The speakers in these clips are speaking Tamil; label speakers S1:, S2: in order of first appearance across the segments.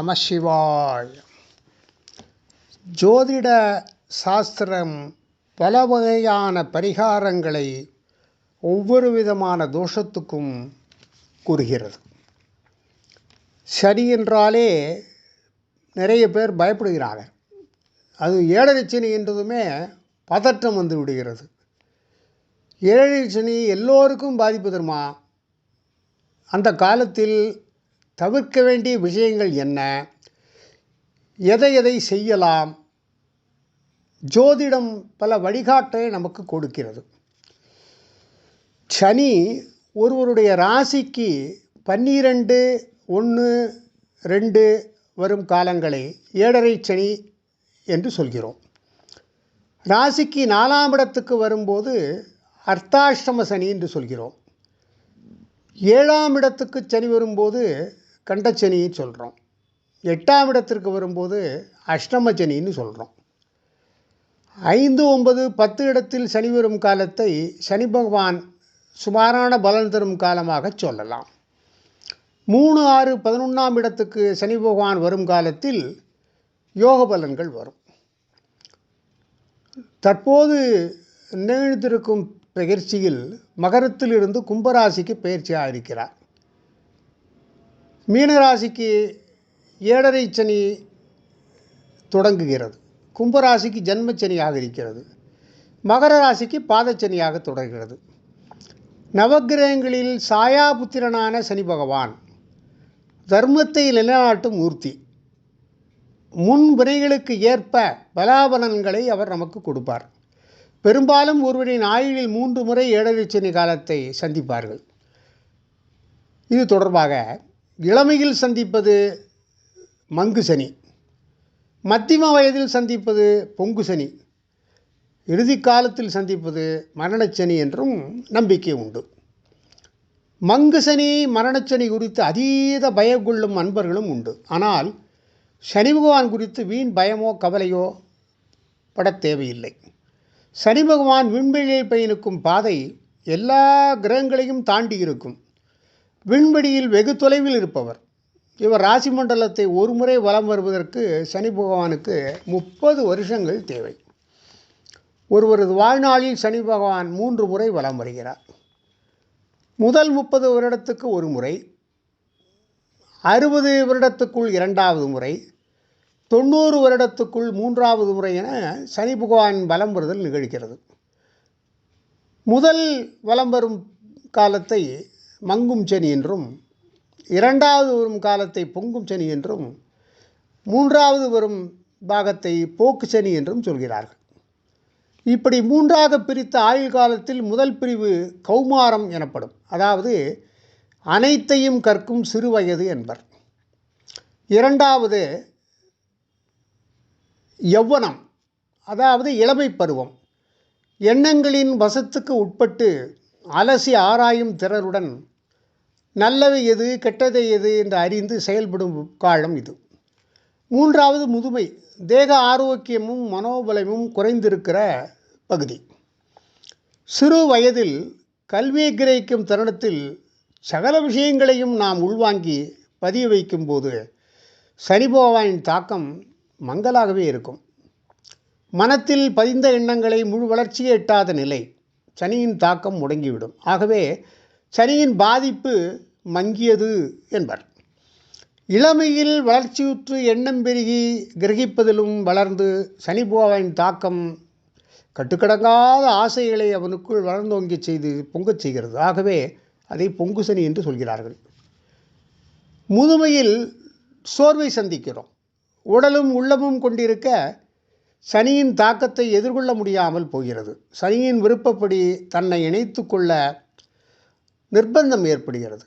S1: நம சிவாய். ஜோதிட சாஸ்திரம் பல வகையான பரிகாரங்களை ஒவ்வொரு விதமான தோஷத்துக்கும் கூறுகிறது. சனி என்றாலே நிறைய பேர் பயப்படுகிறாங்க. அது ஏழரை சனி என்றதுமே பதற்றம் வந்து விடுகிறது. ஏழரை சனி எல்லோருக்கும் பாதிப்பு தருமா? அந்த காலத்தில் தவிர்க்க வேண்டிய விஷயங்கள் என்ன? எதை எதை செய்யலாம்? ஜோதிடம் பல வழிகாட்டை நமக்கு கொடுக்கிறது. சனி ஒருவருடைய ராசிக்கு பன்னிரெண்டு ஒன்று ரெண்டு வரும் காலங்களை ஏழரை சனி என்று சொல்கிறோம். ராசிக்கு நாலாம் இடத்துக்கு வரும்போது அர்த்தாஷ்டம சனி என்று சொல்கிறோம். ஏழாம் இடத்துக்கு சனி வரும்போது கண்டச்சனின்னு சொல்கிறோம் எட்டாம் இடத்திற்கு வரும்போது அஷ்டமச்சனின்னு சொல்கிறோம் ஐந்து ஒன்பது பத்து இடத்தில் சனி வரும் காலத்தை சனி பகவான் சுமாரான பலன் தரும் காலமாக சொல்லலாம். மூணு ஆறு பதினொன்றாம் இடத்துக்கு சனி பகவான் வரும் காலத்தில் யோக பலன்கள் வரும். தற்போது நிகழ்ந்திருக்கும் பயிற்சியில் மகரத்திலிருந்து கும்பராசிக்கு பயிற்சியாக இருக்கிறார். மீனராசிக்கு ஏழரை சனி தொடங்குகிறது. கும்பராசிக்கு ஜென்மச்சனியாக இருக்கிறது. மகர ராசிக்கு பாதச்சனியாக தொடர்கிறது. நவக்கிரகங்களில் சாயாபுத்திரனான சனி பகவான். தர்மத்தை நிலைநாட்டும் மூர்த்தி. முன் வினைகளுக்கு ஏற்ப பலாபலன்களை அவர் நமக்கு கொடுப்பார். பெரும்பாலும் ஒருவரின் ஆயுளில் மூன்று முறை ஏழரை சனி காலத்தை சந்திப்பார்கள். இது தொடர்பாக இளமையில் சந்திப்பது மங்கு சனி. மத்திம வயதில் சந்திப்பது பொங்கு சனி. இறுதி காலத்தில் சந்திப்பது மரணச்சனி என்றும் நம்பிக்கை உண்டு. மங்கு சனி மரணச்சனி குறித்து அதீத பயம் கொள்ளும் அன்பர்களும் உண்டு. ஆனால் சனி பகவான் குறித்து வீண் பயமோ கவலையோ படத் தேவையில்லை. சனி பகவான் விண்வெளியை பயணிக்கும் பாதை எல்லா கிரகங்களையும் தாண்டி இருக்கும். விண்வெளியில் வெகு தொலைவில் இருப்பவர். இவர் ராசி மண்டலத்தை ஒரு முறை வலம் வருவதற்கு சனி பகவானுக்கு முப்பது வருஷங்கள் தேவை. ஒருவரது வாழ்நாளில் சனி பகவான் மூன்று முறை வலம் வருகிறார். முதல் முப்பது வருடத்துக்கு ஒரு முறை அறுபது வருடத்துக்குள் இரண்டாவது முறை தொண்ணூறு வருடத்துக்குள் மூன்றாவது முறை என சனி பகவான் வலம் வருதல் நிகழ்கிறது. முதல் வலம் வரும் காலத்தை மங்கும் சனி என்றும் இரண்டாவது வரும் காலத்தை பொங்கும் சனி என்றும் மூன்றாவது வரும் பாகத்தை போக்கு சனி என்றும் சொல்கிறார்கள். இப்படி மூன்றாக பிரித்த ஆயுள் காலத்தில் முதல் பிரிவு கௌமாரம் எனப்படும். அதாவது அனைத்தையும் கற்கும் சிறுவயது என்பர். இரண்டாவது யௌவனம் அதாவது இளமை பருவம். எண்ணங்களின் வசத்துக்கு உட்பட்டு அலசி ஆராயும் திறருடன் நல்லவை எது கெட்டதை எது என்று அறிந்து செயல்படும் காலம் இது. மூன்றாவது முதுமை தேக ஆரோக்கியமும் மனோபலமும் குறைந்திருக்கிற பகுதி. சிறு வயதில் கல்வியை கிரகிக்கும் தருணத்தில் சகல விஷயங்களையும் நாம் உள்வாங்கி பதிய வைக்கும்போது சனிபோவானின் தாக்கம் மங்கலாகவே இருக்கும். மனத்தில் பதிந்த எண்ணங்களை முழு வளர்ச்சியை எட்டாத நிலை சனியின் தாக்கம் முடங்கிவிடும். ஆகவே சனியின் பாதிப்பு மங்கியது என்பர். இளமையில் வளர்ச்சியுற்று எண்ணம் பெருகி கிரகிப்பதிலும் வளர்ந்து சனி பகவானின் தாக்கம் கட்டுக்கடங்காத ஆசைகளை அவனுக்குள் வளர்ந்தோங்கி செய்து பொங்கச் செய்கிறது. ஆகவே அதை பொங்கு சனி என்று சொல்கிறார்கள். முதுமையில் சோர்வை சந்திக்கிறோம். உடலும் உள்ளமும் கொண்டிருக்க சனியின் தாக்கத்தை எதிர்கொள்ள முடியாமல் போகிறது. சனியின் விருப்பப்படி தன்னை இணைத்து கொள்ள நிர்பந்தம் ஏற்படுகிறது.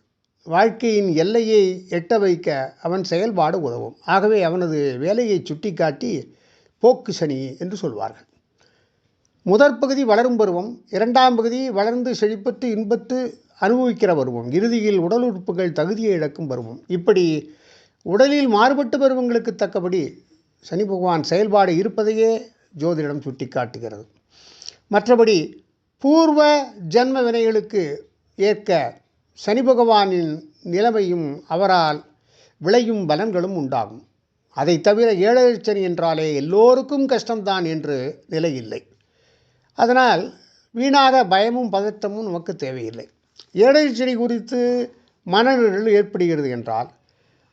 S1: வாழ்க்கையின் எல்லையை எட்ட வைக்க அவன் செயல்பாடு உதவும். ஆகவே அவனது வேலையை சுட்டிக்காட்டி போக்கு சனி என்று சொல்வார்கள். முதற் பகுதி வளரும் பருவம் இரண்டாம் பகுதி வளர்ந்து செழிப்பத்து இன்பத்து அனுபவிக்கிற பருவம் இறுதியில் உடல் உறுப்புகள் தகுதியை இழக்கும் பருவம். இப்படி உடலில் மாறுபட்ட பருவங்களுக்கு தக்கபடி சனி பகவான் செயல்பாடு இருப்பதையே ஜோதிடம் சுட்டி காட்டுகிறது மற்றபடி பூர்வ ஜென்ம வினைகளுக்கு ஏற்க சனி பகவானின் நிலைமையும் அவரால் விளையும் பலன்களும் உண்டாகும். அதை தவிர ஏழரை சனி என்றாலே எல்லோருக்கும் கஷ்டம்தான் என்று நிலை இல்லை அதனால் வீணாக பயமும் பதட்டமும் நமக்கு தேவையில்லை. ஏழரை சனி குறித்து மனநிலை ஏற்படுகிறது என்றால்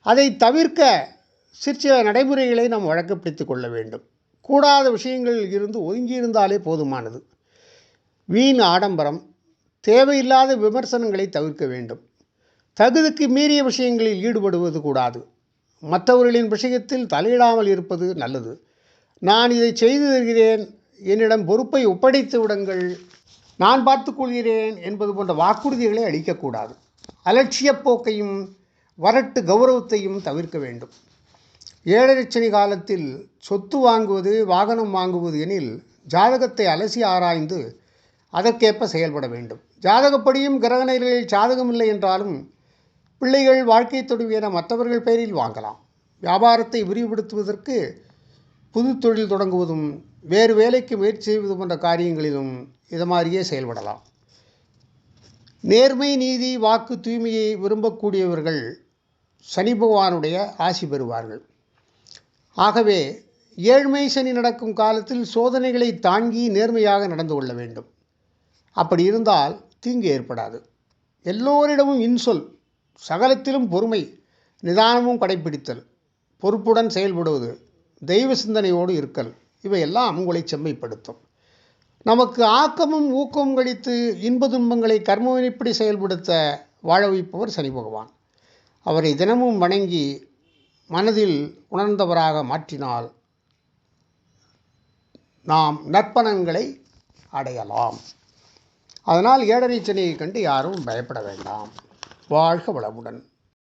S1: அதை தவிர்க்க சிற்சில நடைமுறைகளை நாம் வழக்கப்படுத்திக் கொள்ள வேண்டும். கூடாத விஷயங்களில் இருந்து ஒதுங்கி இருந்தாலே போதுமானது. வீண் ஆடம்பரம் தேவையில்லாத விமர்சனங்களை தவிர்க்க வேண்டும். தகுதிக்கு மீறிய விஷயங்களில் ஈடுபடுவது கூடாது. மற்றவர்களின் விஷயத்தில் தலையிடாமல் இருப்பது நல்லது. நான் இதை செய்து தருகிறேன். என்னிடம் பொறுப்பை ஒப்படைத்து விடுங்கள். நான் பார்த்துக்கொள்கிறேன் என்பது போன்ற வாக்குறுதிகளை அளிக்கக்கூடாது அலட்சியப் போக்கையும் வரட்டு கௌரவத்தையும் தவிர்க்க வேண்டும். ஏழரை காலத்தில் சொத்து வாங்குவது வாகனம் வாங்குவது எனில் ஜாதகத்தை அலசி ஆராய்ந்து அதற்கேற்ப செயல்பட வேண்டும். ஜாதகப்படியும் கிரகணிகளில் சாதகம் இல்லை என்றாலும் பிள்ளைகள் வாழ்க்கை தொடுவியன மற்றவர்கள் பெயரில் வாங்கலாம். வியாபாரத்தை விரிவுபடுத்துவதற்கு புது தொழில் தொடங்குவதும் வேறு வேலைக்கு முயற்சி செய்வது போன்ற காரியங்களிலும் இது மாதிரியே செயல்படலாம். நேர்மை நீதி வாக்கு தூய்மையை விரும்பக்கூடியவர்கள் சனி பகவானுடைய ஆசி பெறுவார்கள். ஆகவே ஏழ்மை சனி நடக்கும் காலத்தில் சோதனைகளை தாங்கி நேர்மையாக நடந்து கொள்ள வேண்டும். அப்படி இருந்தால் தீங்கு ஏற்படாது. எல்லோரிடமும் இன்சொல் சகலத்திலும் பொறுமை நிதானமும் கடைப்பிடித்தல் பொறுப்புடன் செயல்படுவது தெய்வ சிந்தனையோடு இருக்கல் இவையெல்லாம் உங்களை செம்மைப்படுத்தும். நமக்கு ஆக்கமும் ஊக்கமும் கழித்து இன்ப துன்பங்களை கர்மவினைப்படி செயல்படுத்த வாழ வைப்பவர் சனி பகவான். அவரை தினமும் வணங்கி மனதில் உணர்ந்தவராக மாற்றினால் நாம் நற்பணங்களை அடையலாம். அதனால் ஏழரை சனியை கண்டு யாரும் பயப்பட வேண்டாம். வாழ்க வளமுடன்.